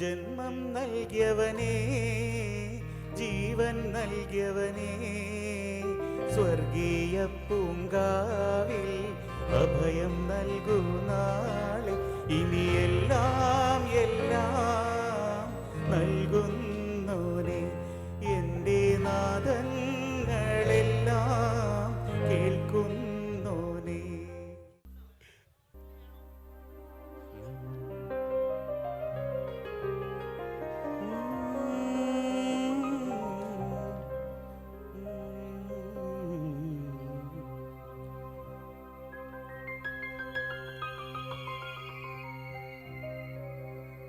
ജന്മം നൽകിയവനേ ജീവൻ നൽകിയവനേ. സ്വർഗീയ പൂങ്കാവിൽ അഭയം നൽകൂ നാളെ.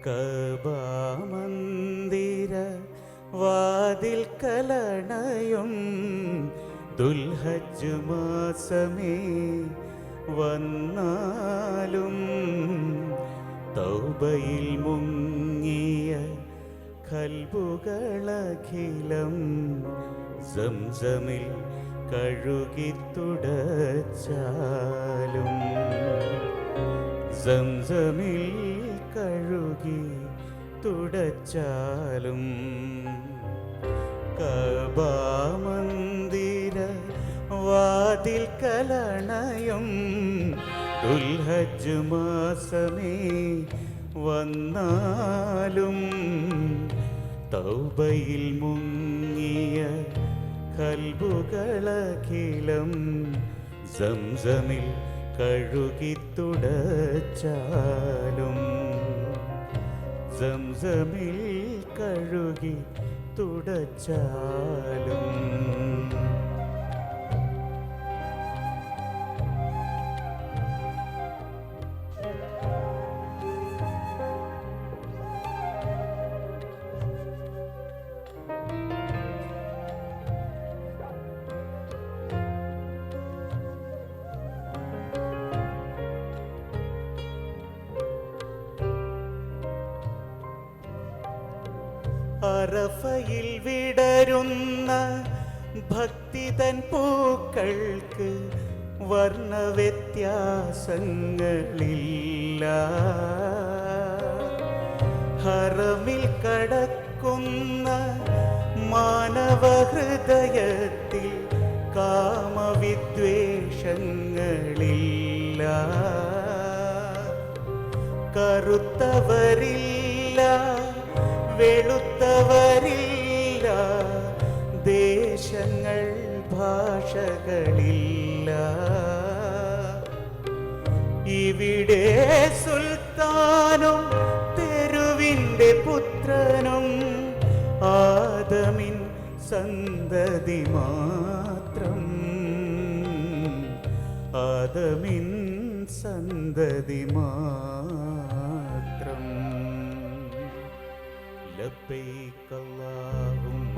കബാമന്ദിര വാതിൽ കലണയും ദുൽഹജ് മാസമേ വന്നാലും തൗബയിൽ മുങ്ങിയ കൽബുകളഖിലം സംസമിൽ കഴുകിത്തുടച്ചാലും സംസമിൽ കഴുകി തുടച്ചാലും കബാമന്ദിര വാതിൽ കലണയും ദുൽഹജ് മാസമേ വന്നാലും തൗബയിൽ മുങ്ങിയ കൽബുകളഖിലം സംസമിൽ കഴുകി തുടച്ചാലും സംസമിൽ കഴുകി തുടച്ചാലും അറഫയിൽ വിടരുന്ന ഭക്തിതൻ പൂക്കൾക്ക് വർണവ്യത്യാസങ്ങളില്ല. ഹറമിൽ കടക്കുന്ന മാനവഹൃദയത്തിൽ കാമവിദ്വേഷങ്ങളില്ല. കറുത്തവരില്ല വെളുത്തവരില്ല ദേശങ്ങൾ ഭാഷകളില്ല. ഇവിടെ സുൽത്താനും തെരുവിന്റെ പുത്രനും ആദമിൻ സന്തതി മാത്രം. ആദമിൻ സന്തതി മാത്രം. ലബൈക അല്ലാഹുമ്മ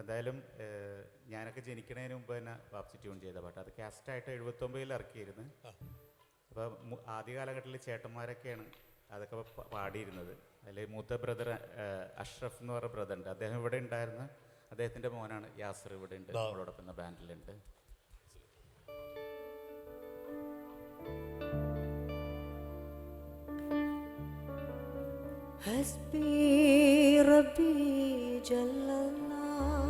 അപ്പം എന്തായാലും ഞാനൊക്കെ ജനിക്കുന്നതിന് മുമ്പ് തന്നെ വാപ്സി ട്യൂൺ ചെയ്ത പാട്ട്. അത് കാസ്റ്റായിട്ട് എഴുപത്തൊമ്പതിൽ ഇറക്കിയിരുന്നു. അപ്പോൾ ആദ്യ കാലഘട്ടത്തിൽ ചേട്ടന്മാരൊക്കെയാണ് അതൊക്കെ പാടിയിരുന്നത്. അതിൽ മൂത്ത ബ്രദർ അഷ്റഫ് എന്ന് പറഞ്ഞ ബ്രദറുണ്ട്. അദ്ദേഹം ഇവിടെ ഉണ്ടായിരുന്നു. അദ്ദേഹത്തിന്റെ മോനാണ് യാസർ ഇവിടെ ഉണ്ട്. നമ്മളോടൊപ്പം എന്ന ബാൻഡിലുണ്ട്. ഹസ്ബി റബ്ബി ജല്ലല്ലാഹ്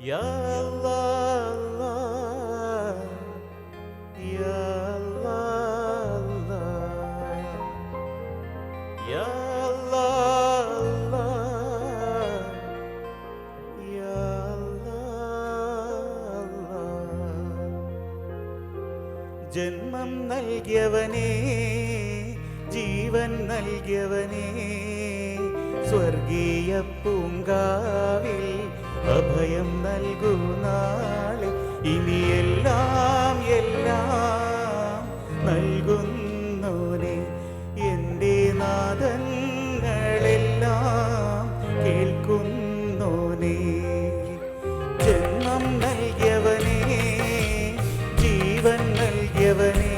യാ അല്ലാ, അല്ലാ. യാ അല്ലാ, അല്ലാ. യാ അല്ലാ, അല്ലാ. യാ അല്ലാ, അല്ലാ. ജന്മം നൽകിയവനേ ജീവൻ നൽകിയവനേ സ്വർഗീയ പൂങ്കാവിൽ അഭയം നൽകൂ നാളെ. ഇനിയെല്ലാം എല്ലാം നൽകുന്നോനെ എന്റെ നാദങ്ങളെല്ലാം കേൾക്കുന്നോനെ ജന്മം നൽകിയവനെ ജീവൻ നൽകിയവനെ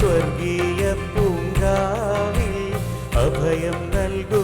സ്വർഗീയ പൂങ്കാവിൽ അഭയം നൽകൂ